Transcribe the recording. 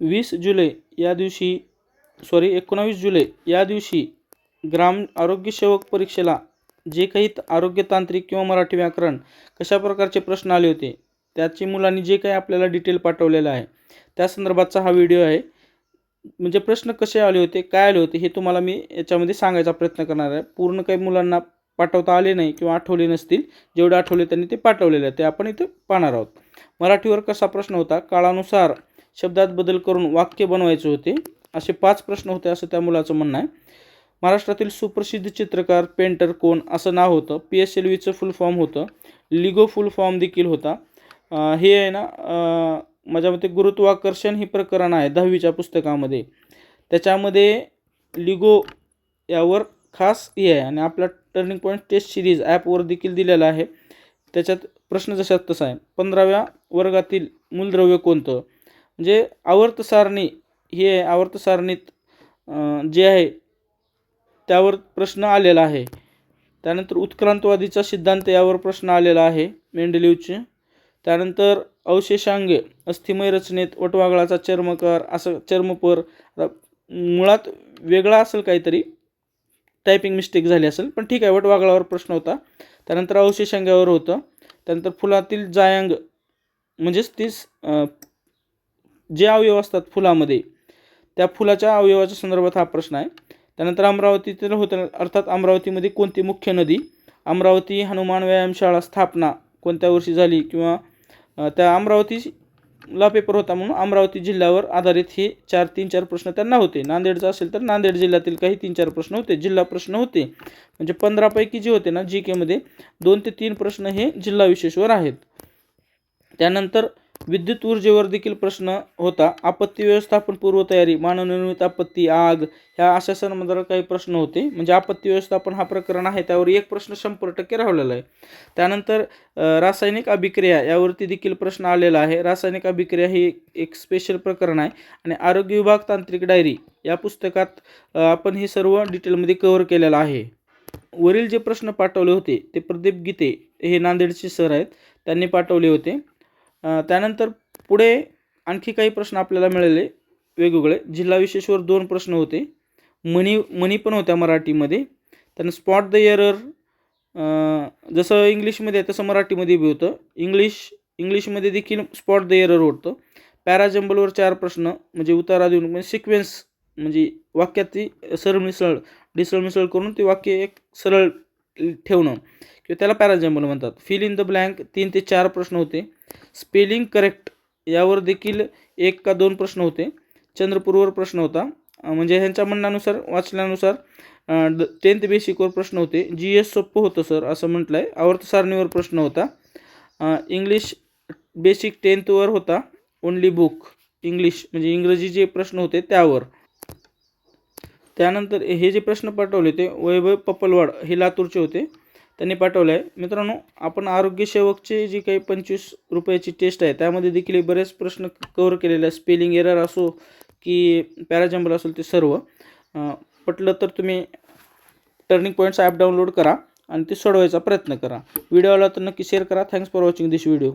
वीस जुलै या दिवशी सॉरी एकोणावीस जुलै या दिवशी ग्राम आरोग्य सेवक परीक्षेला जे काही आरोग्य तांत्रिक किंवा मराठी व्याकरण कशा प्रकारचे प्रश्न आले होते त्याची मुलांनी जे काही आपल्याला डिटेल पाठवलेलं आहे त्या संदर्भातचा हा व्हिडिओ आहे. म्हणजे प्रश्न कसे आले होते काय आले होते हे तुम्हाला मी याच्यामध्ये सांगायचा प्रयत्न करणार आहे. पूर्ण काही मुलांना पाठवता आले नाही किंवा आठवले नसतील जेवढे आठवले त्यांनी ते पाठवलेले आहे ते आपण इथे पाहणार आहोत. मराठीवर कसा प्रश्न होता काळानुसार शब्दात बदल करून वाक्य बनवायचे होते. असे पाच प्रश्न होते असं त्या मुलाचं म्हणणं आहे. महाराष्ट्रातील सुप्रसिद्ध चित्रकार पेंटर कोण असं नाव होतं. पी एस एल व्हीचं फुल फॉर्म होतं. लिगो फुल फॉर्म देखील होता. हे आहे ना माझ्या मते गुरुत्वाकर्षण ही प्रकरण आहे दहावीच्या पुस्तकामध्ये. त्याच्यामध्ये लिगो यावर खास हे आहे आणि आपला टर्निंग पॉईंट टेस्ट सिरीज ॲपवर देखील दिलेला आहे. त्याच्यात प्रश्न जशात तसा आहे. पंधराव्या वर्गातील मूलद्रव्य कोणतं? म्हणजे आवर्त सारणी हे आहे आवर्त सारणीत जे आहे त्यावर प्रश्न आलेला आहे. त्यानंतर उत्क्रांतवादीचा सिद्धांत यावर प्रश्न आलेला आहे मेंडलिवचे. त्यानंतर अवशेषांगे अस्थिमय रचनेत वटवागळाचा चर्मकार असं चर्मपर मुळात वेगळा असेल काहीतरी टायपिंग मिस्टेक झाली असेल पण ठीक आहे वटवागळावर प्रश्न होता. त्यानंतर अवशेषांग्यावर होतं. त्यानंतर फुलातील जायांग म्हणजेच तीच जे अवयव असतात फुलामध्ये त्या फुलाच्या अवयवाच्या संदर्भात हा प्रश्न आहे. त्यानंतर अमरावतीतील होतं अर्थात अमरावतीमध्ये कोणती मुख्य नदी? अमरावती हनुमान व्यायामशाळा स्थापना कोणत्या वर्षी झाली किंवा त्या अमरावतीला पेपर होता म्हणून अमरावती जिल्ह्यावर आधारित हे चार तीन चार प्रश्न त्यांना होते. नांदेडचा असेल तर नांदेड जिल्ह्यातील काही तीन चार प्रश्न होते. जिल्हा प्रश्न होते. म्हणजे पंधरापैकी जे होते ना जी केमध्ये दोन ते तीन प्रश्न हे जिल्हा विशेषवर आहेत. त्यानंतर विद्युत ऊर्जेवर देखील प्रश्न होता. आपत्ती व्यवस्थापन पूर्वतयारी मानवनिर्मित आपत्ती आग ह्या अशा संदर्भात काही प्रश्न होते. म्हणजे आपत्ती व्यवस्थापन हा प्रकरण आहे त्यावर एक प्रश्न शंभर टक्के राहिलेला आहे. त्यानंतर रासायनिक अभिक्रिया यावरती देखील प्रश्न आलेला आहे. रासायनिक अभिक्रिया ही एक- स्पेशल प्रकरण आहे. आणि आरोग्य विभाग तांत्रिक डायरी या पुस्तकात आपण हे सर्व डिटेलमध्ये कव्हर केलेलं आहे. वरील जे प्रश्न पाठवले होते ते प्रदीप गीते हे नांदेडचे सर आहेत. त्यांनी पाठवले होते. त्यानंतर पुढे आणखी काही प्रश्न आपल्याला मिळाले वेगवेगळे. जिल्हा विशेषवर दोन प्रश्न होते. मनी मनी पण होत्या मराठीमध्ये. त्यानं स्पॉट द एरर जसं इंग्लिशमध्ये आहे तसं मराठीमध्ये बी होतं. इंग्लिश इंग्लिशमध्ये देखील स्पॉट द एरर होतं. पॅराजंबलवर चार प्रश्न म्हणजे उतारा देऊन म्हणजे सिक्वेन्स म्हणजे वाक्यात ती सरमिसळ डिसळमिसळ करून ते वाक्य एक सरळ ठेवणं किंवा त्याला पॅराजंबल म्हणतात. फिल इन द ब्लँक तीन ते चार प्रश्न होते. स्पेलिंग करेक्ट यावर देखील एक का दोन प्रश्न होते. चंद्रपूरवर प्रश्न होता. म्हणजे ह्यांच्या म्हणण्यानुसार वाचल्यानुसार टेन्थ बेसिकवर प्रश्न होते. जी एस सोप्पं होतं सर असं म्हटलं आहे आवर्त सारणीवर प्रश्न होता. इंग्लिश बेसिक टेन्थवर होता. ओनली बुक इंग्लिश म्हणजे इंग्रजी जे प्रश्न होते त्यावर. त्यानंतर हे जे प्रश्न पाठवले ते वैभव पपलवाड हे लातूरचे होते. त्यांनी पाठवलं आहे मित्रांनो आपण आरोग्यसेवकचे जी काही पंचवीस रुपयाची टेस्ट आहे त्यामध्ये देखील बरेच प्रश्न कवर केलेले आहे स्पेलिंग एरर असो की पॅराजम्बल असेल ते सर्व. पटलं तर तुम्ही टर्निंग पॉईंट्स ॲप डाउनलोड करा आणि ते सोडवायचा प्रयत्न करा. व्हिडिओ आला तर नक्की शेअर करा. Thanks for watching this video